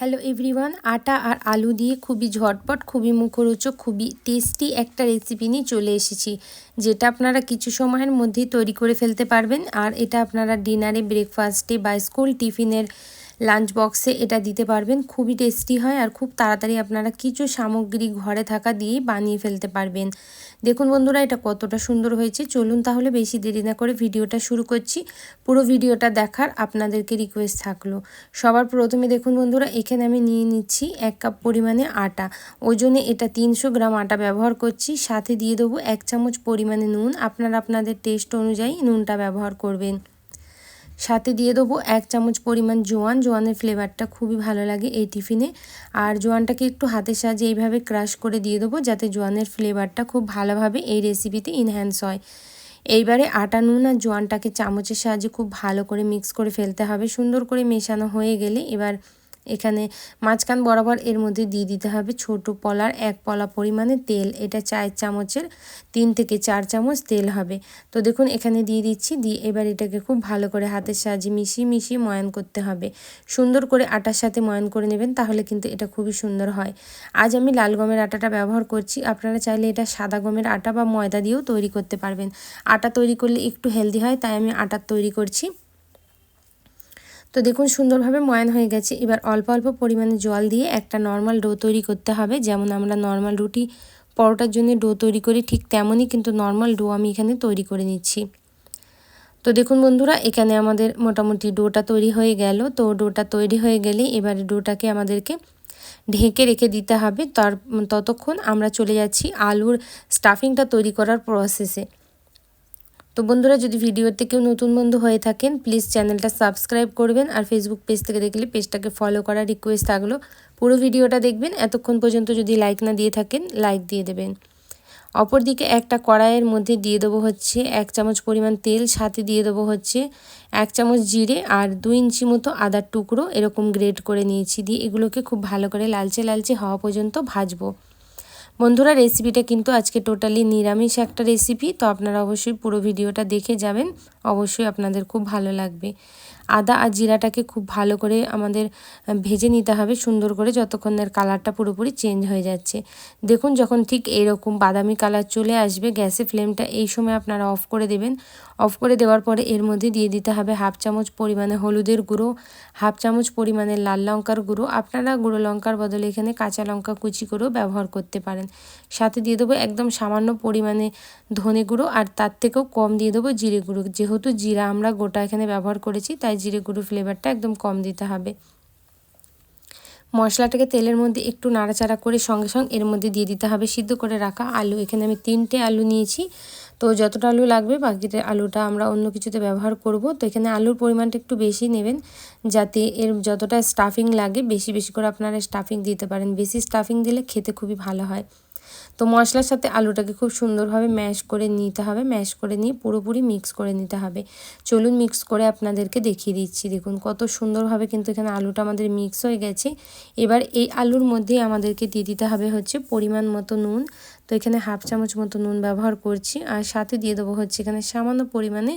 Hello everyone আটা আর আলু দিয়ে খুবই ঝটপট, খুবই মুখরোচক, খুবই টেস্টি একটা রেসিপি নিয়ে চলে এসেছি, যেটা আপনারা কিছু সময়ের মধ্যেই তৈরি করে ফেলতে পারবেন। আর এটা আপনারা ডিনারে ব্রেকফাস্টে বা স্কুল টিফিনের লাঞ্চ বক্সে এটা দিতে পারবেন। খুবই টেস্টি হয় আর খুব তাড়াতাড়ি আপনারা কিছু সামগ্রী ঘরে থাকা দিয়েই বানিয়ে ফেলতে পারবেন। দেখুন বন্ধুরা, এটা কতটা সুন্দর হয়েছে। চলুন তাহলে বেশি দেরি না করে ভিডিওটা শুরু করছি। পুরো ভিডিওটা দেখার আপনাদেরকে রিকোয়েস্ট থাকল। সবার প্রথমে দেখুন বন্ধুরা, এখানে আমি নিয়ে নিচ্ছি এক কাপ পরিমাণে আটা। ওজনে এটা তিনশো গ্রাম আটা ব্যবহার করছি। সাথে দিয়ে দেবো এক চামচ পরিমাণে নুন। আপনারা আপনাদের টেস্ট অনুযায়ী নুনটা ব্যবহার করবেন। সাথে দিয়ে দেবো এক চামচ পরিমাণ জোয়ান। জোয়ানের ফ্লেভারটা খুবই ভালো লাগে এই টিফিনে। আর জোয়ানটাকে একটু হাতের সাহায্যে এইভাবে ক্রাশ করে দিয়ে দেবো যাতে জোয়ানের ফ্লেভারটা খুব ভালোভাবে এই রেসিপিতে ইনহ্যান্স হয়। এইবারে আটা, নুন আর জোয়ানটাকে চামচের সাহায্যে খুব ভালো করে মিক্স করে ফেলতে হবে। সুন্দর করে মেশানো হয়ে গেলে এবার এখানে মাঝখান বরাবর এর মধ্যে দিয়ে দিতে হবে ছোট পলার এক পলা পরিমাণে তেল। এটা চায়ের চামচের তিন থেকে চার চামচ তেল হবে। তো দেখুন, এখানে দিয়ে দিচ্ছি। দিয়ে এবার এটাকে খুব ভালো করে হাতের সাহায্যে মিশিয়ে মিশিয়ে ময়ান করতে হবে। সুন্দর করে আটার সাথে ময়ান করে নেবেন, তাহলে কিন্তু এটা খুবই সুন্দর হয়। আজ আমি লাল গমের আটাটা ব্যবহার করছি। আপনারা চাইলে এটা সাদা গমের আটা বা ময়দা দিয়েও তৈরি করতে পারবেন। আটা তৈরি করলে একটু হেলদি হয়, তাই আমি আটার তৈরি করছি। তো দেখুন, সুন্দরভাবে ময়ান হয়ে গেছে। এবার অল্প অল্প পরিমাণে জল দিয়ে একটা নর্মাল ডো তৈরি করতে হবে। যেমন আমরা নর্মাল রুটি পরোটার জন্য ডো তৈরি করি, ঠিক তেমনই কিন্তু নর্মাল ডো আমি এখানে তৈরি করে নিচ্ছি। তো দেখুন বন্ধুরা, এখানে আমাদের মোটামুটি ডোটা তৈরি হয়ে গেল। তো ডোটা তৈরি হয়ে গেলে এবারে ডোটাকে আমাদেরকে ঢেকে রেখে দিতে হবে। তার, ততক্ষণ আমরা চলে যাচ্ছি আলুর স্টাফিংটা তৈরি করার প্রসেসে তো বন্ধুরা, যদি ভিডিওতে কেউ নতুন বন্ধু হয়ে থাকেন প্লিজ চ্যানেলটা সাবস্ক্রাইব করবেন আর ফেসবুক পেজ থেকে দেখলে পেজটাকে ফলো করার রিকোয়েস্ট থাকল। পুরো ভিডিওটা দেখবেন, এতক্ষণ পর্যন্ত যদি লাইক না দিয়ে থাকেন লাইক দিয়ে দেবেন। অপরদিকে একটা কড়াইয়ের মধ্যে দিয়ে দেবো হচ্ছে এক চামচ পরিমাণ তেল, সাথে দিয়ে দেবো হচ্ছে এক চামচ জিরে আর দুই ইঞ্চি মতো আদার টুকরো, এরকম গ্রেড করে নিয়েছি। দিয়ে এগুলোকে খুব ভালো করে লালচে লালচে হওয়া পর্যন্ত ভাজবো। বন্ধুরা রেসিপিটা কিন্তু আজকে টোটালি নিরামিষ একটা রেসিপি তো আপনারা অবশ্যই পুরো ভিডিওটা দেখে যাবেন। অবশ্যই আপনাদের খুব ভালো লাগবে। আদা আর জিরাটাকে খুব ভালো করে আমাদের ভেজে নিতে হবে সুন্দর করে যতক্ষণের কালারটা পুরোপুরি চেঞ্জ হয়ে যাচ্ছে। দেখুন যখন ঠিক এরকম বাদামি কালার চলে আসবে গ্যাসে ফ্লেমটা এই সময় আপনারা অফ করে দেবেন। অফ করে দেওয়ার পরে এর মধ্যে দিয়ে দিতে হবে হাফ চামচ পরিমাণে হলুদের গুঁড়ো, হাফ চামচ পরিমাণে লাল লঙ্কার গুঁড়ো। আপনারা গুঁড়ো লঙ্কার বদলে এখানে কাঁচা লঙ্কা কুচি করেও ব্যবহার করতে পারেন। সাথে দিয়ে দেবো একদম সামান্য পরিমাণে ধনে গুঁড়ো আর তার থেকেও কম দিয়ে দেবো জিরে গুঁড়ো। যেহেতু জিরা আমরা গোটা এখানে ব্যবহার করেছি, তাই জিরে গুঁড়ো ফ্লেভারটা একদম কম দিতে হবে। মশলাটাকে তেলের মধ্যে একটু নাড়াচাড়া করে সঙ্গে সঙ্গে এর মধ্যে দিয়ে দিতে হবে সিদ্ধ করে রাখা আলু। এখানে আমি তিনটে আলু নিয়েছি। তো যতটা আলু লাগবে বাকিটা আলুটা আমরা অন্য কিছুতে ব্যবহার করব। তো এখানে আলুর পরিমাণটা একটু বেশি নেবেন যাতে এর যতটা স্টাফিং লাগে বেশি বেশি করে আপনারা স্টাফিং দিতে পারেন। বেশি স্টাফিং দিলে খেতে খুবই ভালো হয়। তো মশলার সাথে আলুটাকে খুব সুন্দরভাবে ম্যাশ করে নিতে হবে, ম্যাশ করে নিয়ে পুরোপুরি মিক্স করে নিতে হবে। চলুন মিক্স করে আপনাদেরকে দেখিয়ে দিচ্ছি, দেখুন কত সুন্দরভাবে কিন্তু এখানে আলুটা আমাদের মিক্স হয়ে গেছে। এবার এই আলুর মধ্যে আমাদেরকে দিয়ে দিতে হবে হচ্ছে পরিমাণ মতো নুন। তো এখানে হাফ চামচ মতো নুন ব্যবহার করছি, আর সাথে দিয়ে দেবো হচ্ছে এখানে সামান্য পরিমাণে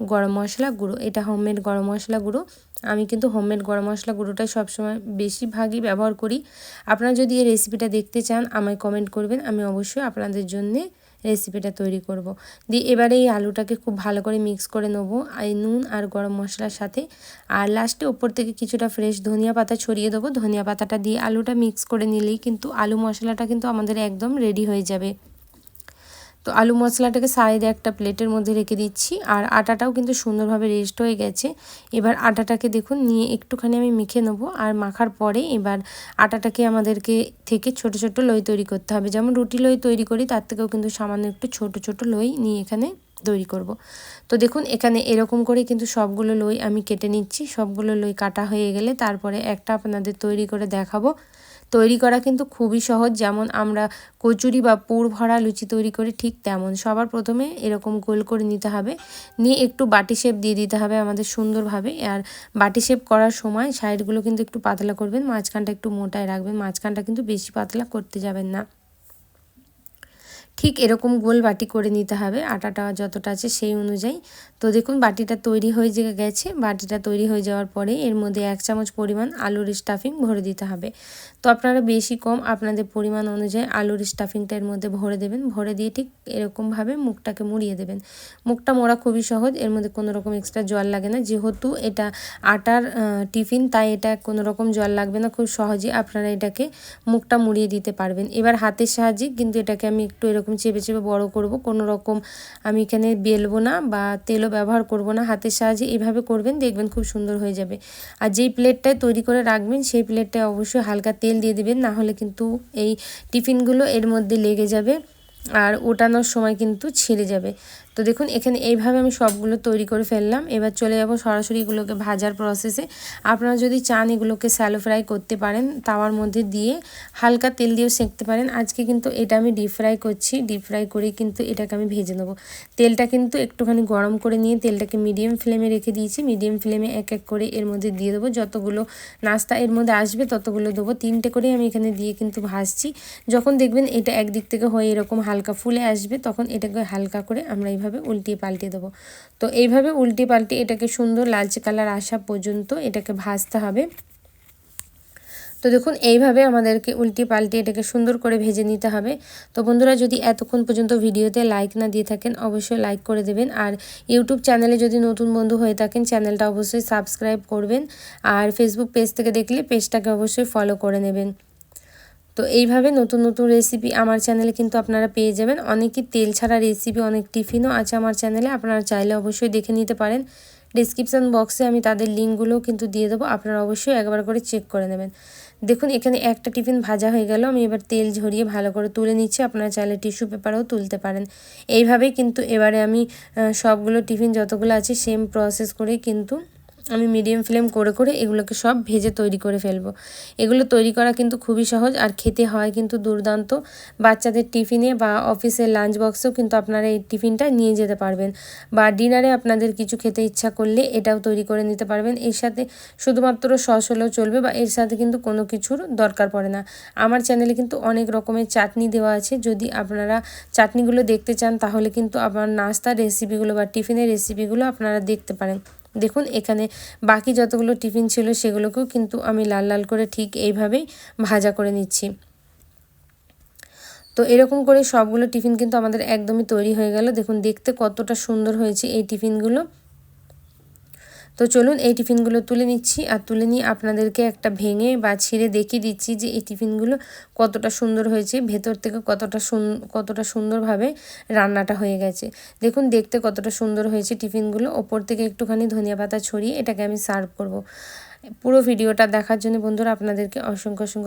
গরম মশলা গুঁড়ো। এটা হোমমেড গরম মশলা গুঁড়ো। আমি কিন্তু হোমমেড গরম মশলা গুঁড়োটাই সবসময় বেশিরভাগই ব্যবহার করি। আপনারা যদি এই রেসিপিটা দেখতে চান, আমায় কমেন্ট করবেন। আমি অবশ্যই আপনাদের জন্যে রেসিপিটা তৈরি করব। দিয়ে এবারে এই আলুটাকে খুব ভালো করে মিক্স করে নেব। এই নুন আর গরম মশলার সাথে। আর লাস্টে ওপর থেকে কিছুটা ফ্রেশ ধনিয়া পাতা ছড়িয়ে দেবো। ধনিয়া পাতাটা দিয়ে আলুটা মিক্স করে নিলেই কিন্তু আলু মশলাটা কিন্তু আমাদের একদম রেডি হয়ে যাবে। তো আলু মশলাটাকে সাইডে একটা প্লেটের মধ্যে রেখে দিচ্ছি, আর আটাটাও কিন্তু সুন্দরভাবে রেস্ট হয়ে গেছে। এবার আটাটাকে দেখুন, নিয়ে একটুখানি আমি মেখে নেব, আর মাখার পরে এবার আটাটাকে আমাদেরকে থেকে ছোট ছোট লই তৈরি করতে হবে। যেমন রুটি লই তৈরি করি, তার থেকেও কিন্তু সামান্য একটু ছোট ছোট লই নিয়ে এখানে তৈরি করব। তো দেখুন, এখানে এরকম করে কিন্তু সবগুলো লই আমি কেটে নিচ্ছি। সবগুলো লই কাটা হয়ে গেলে তারপরে একটা আপনাদের তৈরি করে দেখাবো। তৈরি করা কিন্তু খুবই সহজ। যেমন আমরা কচুরি বা পুর ভরা লুচি তৈরি করি ঠিক তেমন। সবার প্রথমে এরকম গোল করে নিতে হবে। নিয়ে একটু বাটি শেপ দিয়ে দিতে হবে আমাদের সুন্দরভাবে। আর বাটি শেপ করার সময় সাইডগুলো কিন্তু একটু পাতলা করবেন। মাঝখানটা একটু মোটায় রাখবেন। মাঝখানটা কিন্তু বেশি পাতলা করতে যাবেন না। ঠিক এরকম গোল বাটি করে নিতে হবে, আটাটা যতটা আছে সেই অনুযায়ী। তো দেখুন, বাটিটা তৈরি হয়ে যে গেছে, বাটিটা তৈরি হয়ে যাওয়ার পরে এর মধ্যে এক চামচ পরিমাণ আলুর স্টাফিং ভরে দিতে হবে। তো আপনারা বেশি কম আপনাদের পরিমাণ অনুযায়ী আলুর স্টাফিংটা এর মধ্যে ভরে দেবেন, ভরে দিয়ে ঠিক এরকমভাবে মুখটাকে মুড়িয়ে দেবেন। মুখটা মোড়া খুবই সহজ, এর মধ্যে কোনো রকম এক্সট্রা জল লাগে না। যেহেতু এটা আটার টিফিন তাই এটা কোনো রকম জল লাগবে না, খুব সহজে আপনারা এটাকে মুখটা মুড়িয়ে দিতে পারবেন। এবার হাতের সাহায্যে কিন্তু এটাকে আমি একটু এরকম চেপে চেপে বড় করব, কোনো রকম আমি এখানে বেলবো না বা তেলও ব্যবহার করব না, হাতের সাহায্যে এভাবে করবেন, দেখবেন খুব সুন্দর হয়ে যাবে। আর যেই প্লেটটায় তৈরি করে রাখবেন, সেই প্লেটটায় অবশ্যই হালকা তেল দিয়ে দেবেন, না হলে কিন্তু এই টিফিনগুলো এর মধ্যে লেগে যাবে আর ওটানোর সময় কিন্তু ছিঁড়ে যাবে। তো দেখুন, এখানে এইভাবে আমি সবগুলো তৈরি করে ফেললাম। এবার চলে যাব সরাসরি এগুলোকে ভাজার প্রসেসে আপনারা যদি চান এগুলোকে স্যালো ফ্রাই করতে পারেন, তাওয়ার মধ্যে দিয়ে হালকা তেল দিয়েও সেঁকতে পারেন। আজকে কিন্তু এটা আমি ডিপ ফ্রাই করছি ডিপ ফ্রাই করেই কিন্তু এটাকে আমি ভেজে নেব। তেলটা কিন্তু একটুখানি গরম করে নিয়ে তেলটাকে মিডিয়াম ফ্লেমে রেখে দিয়েছি। মিডিয়াম ফ্লেমে এক এক করে এর মধ্যে দিয়ে দেবো। যতগুলো নাস্তা এর মধ্যে আসবে, ততগুলো দেবো। তিনটে করে আমি এখানে দিয়ে কিন্তু ভাজছি। যখন দেখবেন এটা একদিক থেকে হয়ে এরকম হালকা ফুলে আসবে, তখন এটাকে হালকা করে আমরা এইভাবে উল্টিয়ে পাল্টে দেবো। তো এইভাবে উল্টিয়ে পাল্টে এটাকে সুন্দর লালচে কালার আসা পর্যন্ত এটাকে ভাজতে হবে। তো দেখুন, এইভাবে আমাদেরকে উল্টি পাল্টে এটাকে সুন্দর করে ভেজে নিতে হবে। তো বন্ধুরা, যদি এতক্ষণ পর্যন্ত ভিডিওতে লাইক না দিয়ে থাকেন, অবশ্যই লাইক করে দেবেন। আর ইউটিউব চ্যানেলে যদি নতুন বন্ধু হয়ে থাকেন চ্যানেলটা অবশ্যই সাবস্ক্রাইব করবেন। আর ফেসবুক পেজ থেকে দেখলে পেজটাকে অবশ্যই ফলো করে নেবেন। তো এইভাবে নতুন নতুন রেসিপি আমার চ্যানেলে কিন্তু আপনারা পেয়ে যাবেন। অনেকই তেল ছাড়া রেসিপি অনেক টিফিনও আছে আমার চ্যানেলে আপনারা চাইলে অবশ্যই দেখে নিতে পারেন। ডিসক্রিপশান বক্সে আমি তাদের লিঙ্কগুলোও কিন্তু দিয়ে দেবো। আপনারা অবশ্যই একবার করে চেক করে নেবেন। দেখুন, এখানে একটা টিফিন ভাজা হয়ে গেল। আমি এবার তেল ঝরিয়ে ভালো করে তুলে নিচ্ছি। আপনারা চাইলে টিস্যু পেপারেও তুলতে পারেন। এইভাবেই কিন্তু এবারে আমি সবগুলো টিফিন যতগুলো আছে সেম প্রসেস করেই কিন্তু আমি মিডিয়াম ফ্লেম করে করে এগুলোকে সব ভেজে তৈরি করে ফেলব। এগুলো তৈরি করা কিন্তু খুবই সহজ আর খেতে হয় কিন্তু দুর্দান্ত। বাচ্চাদের টিফিনে বা অফিসের লাঞ্চ বক্সেও কিন্তু আপনারা এই টিফিনটা নিয়ে যেতে পারবেন। বা ডিনারে আপনাদের কিছু খেতে ইচ্ছা করলে এটাও তৈরি করে নিতে পারবেন। এর সাথে শুধুমাত্র সস হলেও চলবে বা এর সাথে কিন্তু কোনো কিছুর দরকার পড়ে না। আমার চ্যানেলে কিন্তু অনেক রকমের চাটনি দেওয়া আছে। যদি আপনারা চাটনিগুলো দেখতে চান তাহলে কিন্তু আমার নাস্তার রেসিপিগুলো বা টিফিনের রেসিপিগুলো আপনারা দেখতে পারেন। দেখুন, এখানে বাকি যতগুলো টিফিন ছিল সেগুলোকেও কিন্তু আমি লাল লাল করে ঠিক এইভাবেই ভাজা করে নিচ্ছি। তো এরকম করে সবগুলো টিফিন কিন্তু আমাদের একদমই তৈরি হয়ে গেল। দেখুন, দেখতে কতটা সুন্দর হয়েছে এই টিফিনগুলো। তো চলুন এই টিফিনগুলো তুলে নিচ্ছি আর তুলে নিয়ে আপনাদেরকে একটা ভেঙে বা ছিঁড়ে দেখিয়ে দিচ্ছি যে এই টিফিনগুলো কতটা সুন্দর হয়েছে, ভেতর থেকে কতটা কতটা সুন্দরভাবে রান্নাটা হয়ে গেছে। দেখুন, দেখতে কতটা সুন্দর হয়েছে টিফিনগুলো। ওপর থেকে একটুখানি ধনিয়া পাতা ছড়িয়ে এটাকে আমি সার্ভ করব। পুরো ভিডিওটা দেখার জন্য বন্ধুরা আপনাদেরকে অসংখ্য অসংখ্য